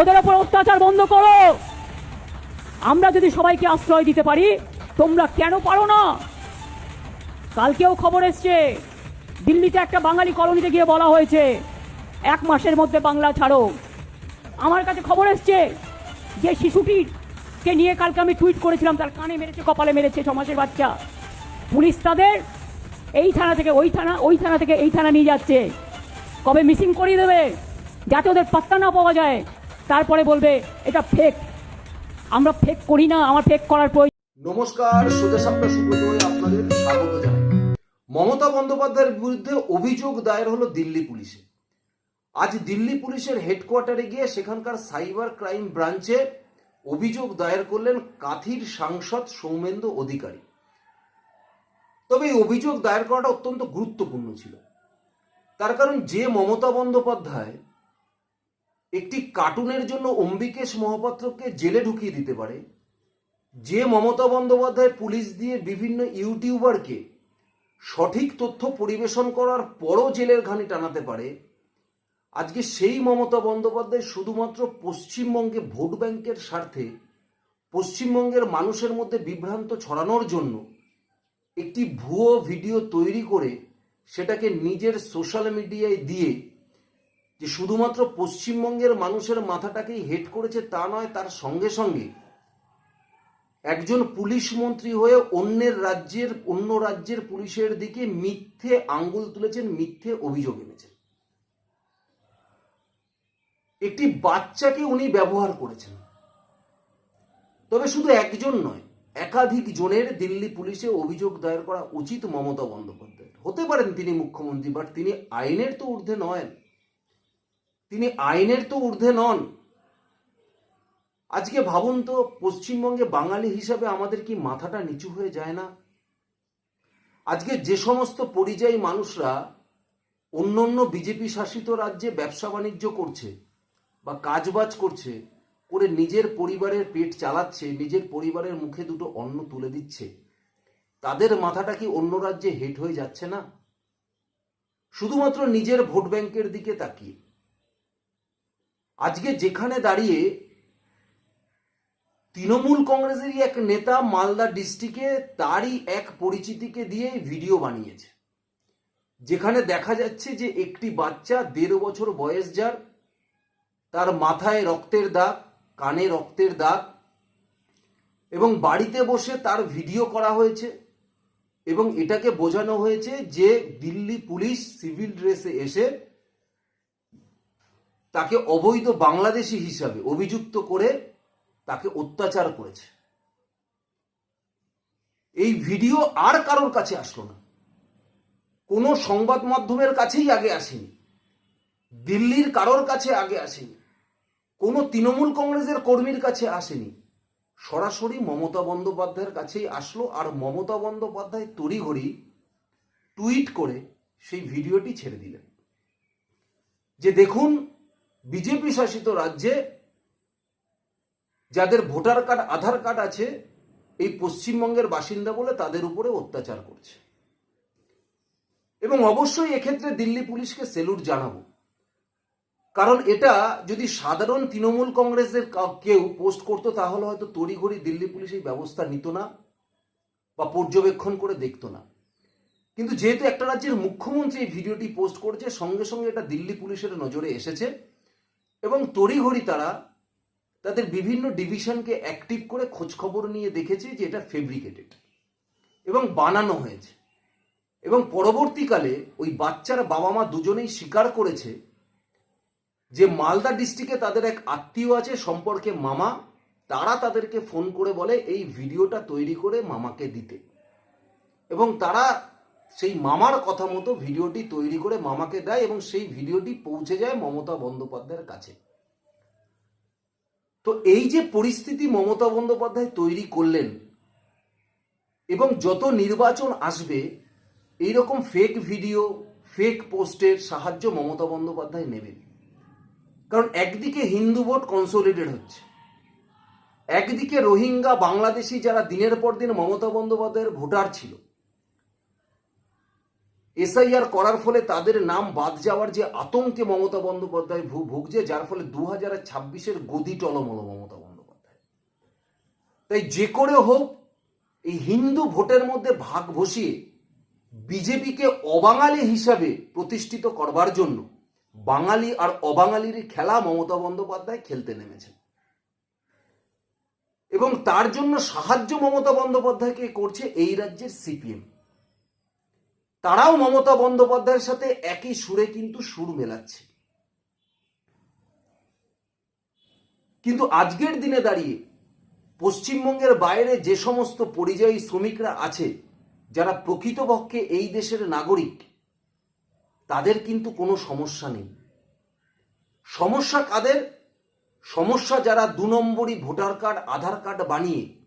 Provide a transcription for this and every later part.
ওদের ওপর অত্যাচার বন্ধ করো। আমরা যদি সবাইকে আশ্রয় দিতে পারি, তোমরা কেন পারো না? কালকেও খবর এসছে, দিল্লিতে একটা বাঙালি কলোনিতে গিয়ে বলা হয়েছে, এক মাসের মধ্যে বাংলা ছাড়ো। আমার কাছে খবর এসছে যে শিশুটির কে নিয়ে কালকে আমি টুইট করেছিলাম, তার কানে মেরেছে, কপালে মেরেছে ছ মাসের বাচ্চা। পুলিশ তাদের এই থানা থেকে ওই থানা ওই থানা থেকে এই থানা নিয়ে যাচ্ছে। কবে মিসিং করিয়ে দেবে? যাতে ওদের পাত্তা না পাওয়া যায়। তারপরে বলবে, এটা ফেক আমরা ফেক করি না, আমার ফেক করার প্রয়োজন নমস্কার, সোজা সাপটা সুব্রতয় আপনাদের স্বাগত জানাই। মমতা বন্দ্যোপাধ্যায়ের বিরুদ্ধে অভিযোগ দায়ের হলো দিল্লি পুলিশে। আজ দিল্লি পুলিশের হেডকোয়ার্টারে গিয়ে সেখানকার সাইবার ক্রাইম ব্রাঞ্চে অভিযোগ দায়ের করলেন কাথির সাংসদ সৌমেন্দু অধিকারী। তবে এই অভিযোগ দায়ের করাটা অত্যন্ত গুরুত্বপূর্ণ ছিল। তার কারণ যে মমতা বন্দ্যোপাধ্যায় একটি কার্টুনের জন্য অম্বিকেশ মহাপাত্রকে জেলে ঢুকিয়ে দিতে পারে। যে মমতা বন্দ্যোপাধ্যায় পুলিশ দিয়ে বিভিন্ন ইউটিউবারকে সঠিক তথ্য পরিবেশন করার পরও জেলের ঘানি টানাতে পারে, আজকে সেই মমতা বন্দ্যোপাধ্যায় শুধুমাত্র পশ্চিমবঙ্গে ভোট ব্যাংকের স্বার্থে পশ্চিমবঙ্গের মানুষের মধ্যে বিভ্রান্ত ছড়ানোর জন্য একটি ভুয়ো ভিডিও তৈরি করে সেটাকে নিজের সোশ্যাল মিডিয়ায় দিয়ে যে শুধুমাত্র পশ্চিমবঙ্গের মানুষের মাথাটাকেই হেট করেছে তা নয়, তার সঙ্গে সঙ্গে একজন পুলিশ মন্ত্রী হয়ে অন্যের রাজ্যের, অন্য রাজ্যের পুলিশের দিকে মিথ্যে আঙ্গুল তুলেছেন, মিথ্যে অভিযোগ এনেছেন। একটি বাচ্চাকে উনি ব্যবহার করেছেন। তবে শুধু একজন নয়, একাধিক জনের দিল্লি পুলিশে অভিযোগ দায়ের করা উচিত মমতা বন্দ্যোপাধ্যায় হতে পারেন তিনি মুখ্যমন্ত্রী, বাট তিনি আইনের তো ঊর্ধ্বে নয় তিনি আইনের তো ঊর্ধ্বে নন। আজকে ভাবুন তো, পশ্চিমবঙ্গে বাঙালি হিসাবে আমাদের কি মাথাটা নিচু হয়ে যায় না? আজকে যে সমস্ত পরিযায়ী মানুষরা অন্য অন্য বিজেপি শাসিত রাজ্যে ব্যবসা বাণিজ্য করছে বা কাজবাজ করছে, করে নিজের পরিবারের পেট চালাচ্ছে, নিজের পরিবারের মুখে দুটো অন্ন তুলে দিচ্ছে, তাদের মাথাটা কি অন্য রাজ্যে হেট হয়ে যাচ্ছে না? শুধুমাত্র নিজের ভোট ব্যাংকের দিকে তাকিয়ে। আজকে যেখানে দাঁড়িয়ে তৃণমূল কংগ্রেসেরই এক নেতা মালদা ডিস্ট্রিক্টে তারই এক পরিচিতিকে দিয়ে ভিডিও বানিয়েছে। যেখানে দেখা যাচ্ছে যে একটি বাচ্চা দেড় বছর বয়স যার, তার মাথায় রক্তের দাগ, কানে রক্তের দাগ এবং বাড়িতে বসে তার ভিডিও করা হয়েছে এবং এটাকে বোঝানো হয়েছে যে দিল্লি পুলিশ সিভিল ড্রেসে এসে তাকে অবৈধ বাংলাদেশি হিসাবে অভিযুক্ত করে তাকে অত্যাচার করেছে। এই ভিডিও আর কারোর কাছে আসলো না। কোনো সংবাদ মাধ্যমের কাছেই আগে আসেনি। দিল্লির কারোর কাছে আগে আসেনি। কোনো তৃণমূল কংগ্রেসের কর্মীর কাছে আসেনি। সরাসরি মমতা বন্দ্যোপাধ্যায়ের কাছেই আসলো আর মমতা বন্দ্যোপাধ্যায় তড়িঘড়ি টুইট করে সেই ভিডিওটি ছেড়ে দিলেন। যে দেখুন বিজেপি শাসিত রাজ্যে যাদের ভোটার কার্ড, আধার কার্ড আছে, এই পশ্চিমবঙ্গের বাসিন্দা বলে তাদের উপরে অত্যাচার করছে। এবং অবশ্যই এক্ষেত্রে দিল্লি পুলিশকে সেলুট জানাব। কারণ এটা যদি সাধারণ তৃণমূল কংগ্রেসের কেউ পোস্ট করতো, তাহলে হয়তো তড়িঘড়ি দিল্লি পুলিশ এই ব্যবস্থা নিত না বা পর্যবেক্ষণ করে দেখতো না। কিন্তু যেহেতু একটা রাজ্যের মুখ্যমন্ত্রী এই ভিডিওটি পোস্ট করেছে, সঙ্গে সঙ্গে এটা দিল্লি পুলিশের নজরে এসেছে। এবং তড়িঘড়ি তারা তাদের বিভিন্ন ডিভিশনকে অ্যাক্টিভ করে খোঁজখবর নিয়ে দেখেছে যে এটা ফেব্রিকেটেড এবং বানানো হয়েছে। এবং পরবর্তীকালে ওই বাচ্চার বাবা মা দুজনেই স্বীকার করেছে যে মালদা ডিস্ট্রিক্টে তাদের এক আত্মীয় আছে সম্পর্কে মামা, তারা তাদেরকে ফোন করে বলে, এই ভিডিওটা তৈরি করে মামাকে দিতে। এবং তারা সেই মামার কথা মতো ভিডিওটি তৈরি করে মামাকে দেয় এবং সেই ভিডিওটি পৌঁছে যায় মমতা বন্দ্যোপাধ্যায়ের কাছে। তো এই যে পরিস্থিতি মমতা বন্দ্যোপাধ্যায় তৈরি করলেন এবং যত নির্বাচন আসবে, এইরকম ফেক ভিডিও ফেক পোস্টের সাহায্য মমতা বন্দ্যোপাধ্যায় নেবেন। কারণ একদিকে হিন্দু ভোট কনসোলিডেট হচ্ছে, একদিকে রোহিঙ্গা বাংলাদেশি যারা দিনের পর দিন মমতা বন্দ্যোপাধ্যায়ের ভোটার ছিল এসআইআর করার ফলে তাদের নাম বাদ যাওয়ার যে আতঙ্কে মমতা বন্দ্যোপাধ্যায় ভু- ভুগছে, যার ফলে দু হাজার ছাব্বিশের গদি টলমল মমতা বন্দ্যোপাধ্যায়। তাই যে করে হোক, এই হিন্দু ভোটের মধ্যে ভাগ বসিয়ে বিজেপিকে অবাঙালি হিসাবে প্রতিষ্ঠিত করবার জন্য বাঙালি আর অবাঙালির খেলা মমতা বন্দ্যোপাধ্যায় খেলতে নেমেছেন। এবং তার জন্য সাহায্য মমতা বন্দ্যোপাধ্যায়কে করছে এই রাজ্যের সিপিএম। তারাও মমতা বন্দ্যোপাধ্যায়ের সাথে একই সুরে কিন্তু সুর মেলাচ্ছে। কিন্তু আজকের দিনে দাঁড়িয়ে পশ্চিমবঙ্গের বাইরে যে সমস্ত পরিযায়ী শ্রমিকরা আছে, যারা প্রকৃতপক্ষে এই দেশের নাগরিক, তাদের কিন্তু কোনো সমস্যা নেই। সমস্যা কাদের? সমস্যা যারা দু নম্বরই ভোটার কার্ড, আধার কার্ড বানিয়ে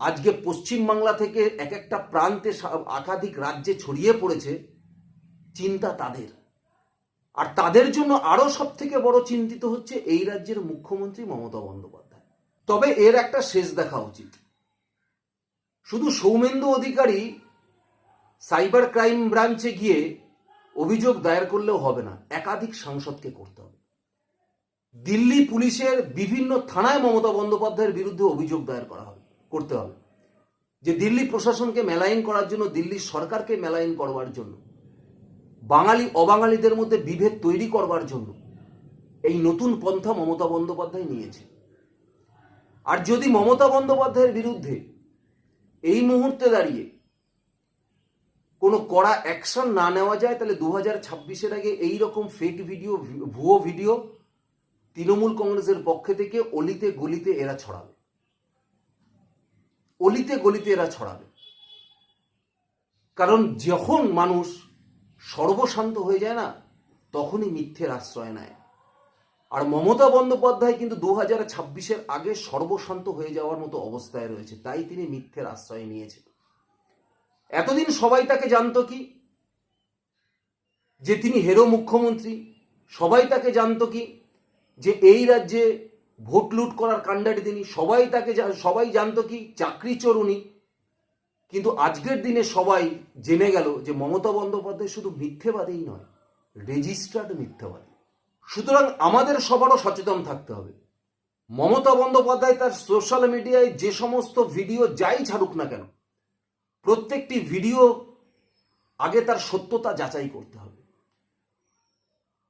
আজকে পশ্চিমবাংলা থেকে এক একটা প্রান্তে একাধিক রাজ্যে ছড়িয়ে পড়েছে চিন্তা তাদের। আর তাদের জন্য আরও সব থেকে বড় চিন্তিত হচ্ছে এই রাজ্যের মুখ্যমন্ত্রী মমতা বন্দ্যোপাধ্যায়। তবে এর একটা শেষ দেখা উচিত। শুধু সৌমেন্দু অধিকারী সাইবার ক্রাইম ব্রাঞ্চে গিয়ে অভিযোগ দায়ের করলেও হবে না, একাধিক সাংসদকে করতে হবে। দিল্লি পুলিশের বিভিন্ন থানায় মমতা বন্দ্যোপাধ্যায়ের বিরুদ্ধে অভিযোগ দায়ের করা হবে। করতে হবে। যে দিল্লি প্রশাসনকে মেলায়ন করার জন্য দিল্লির সরকারকে মেলায়ন করবার জন্য, বাঙালি, অবাঙালিদের মধ্যে বিভেদ তৈরি করবার জন্য এই নতুন পন্থা মমতা বন্দ্যোপাধ্যায় নিয়েছে। আর যদি মমতা বন্দ্যোপাধ্যায়ের বিরুদ্ধে এই মুহূর্তে দাঁড়িয়ে কোনো কড়া অ্যাকশন না নেওয়া যায়, তাহলে দু হাজার ছাব্বিশের আগে এই রকম ফেক ভিডিও ভুয়ো ভিডিও তৃণমূল কংগ্রেসের পক্ষে থেকে অলিতে গলিতে এরা ছড়াবে। অলিতে গলিতে এরা ছড়াবে। কারণ যখন মানুষ সর্বশান্ত হয়ে যায় না, তখনই মিথ্যের আশ্রয় নেয়। আর মমতা বন্দ্যোপাধ্যায় কিন্তু দু হাজার ছাব্বিশের আগে সর্বশান্ত হয়ে যাওয়ার মতো অবস্থায় রয়েছে, তাই তিনি মিথ্যের আশ্রয় নিয়েছেন। এতদিন সবাই তাকে জানতো কি? যে তিনি হেরো মুখ্যমন্ত্রী। সবাই তাকে জানতো কি? যে এই রাজ্যে ভোট লুট করার কাণ্ডারি তিনি, সবাই তাকে সবাই জানতো কি চাকরি চরুনি। কিন্তু আজকের দিনে সবাই জেনে গেল যে মমতা বন্দ্যোপাধ্যায় শুধু মিথ্যেবাদীই নয় রেজিস্টার্ড মিথ্যাবাদী। সুতরাং আমাদের সবারও সচেতন থাকতে হবে। মমতা বন্দ্যোপাধ্যায় তার সোশ্যাল মিডিয়ায় যে সমস্ত ভিডিও যাই ছাড়ুক না কেন, প্রত্যেকটি ভিডিও আগে তার সত্যতা যাচাই করতে হবে।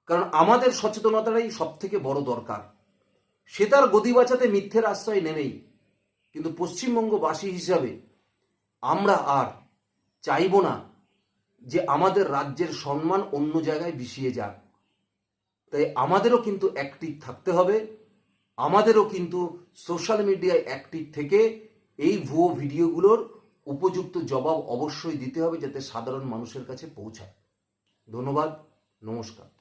কারণ আমাদের সচেতনতাটাই সব থেকে বড় দরকার। সে তার গদি বাঁচাতে মিথ্যের আশ্রয় নেবেই। কিন্তু পশ্চিমবঙ্গবাসী হিসাবে আমরা আর চাইব না যে আমাদের রাজ্যের সম্মান অন্য জায়গায় বিষিয়ে যাক। তাই আমাদেরও কিন্তু অ্যাক্টিভ থাকতে হবে। আমাদেরও কিন্তু সোশ্যাল মিডিয়ায় অ্যাক্টিভ থেকে এই ভুয়ো ভিডিওগুলোর উপযুক্ত জবাব অবশ্যই দিতে হবে যাতে সাধারণ মানুষের কাছে পৌঁছায়। ধন্যবাদ, নমস্কার।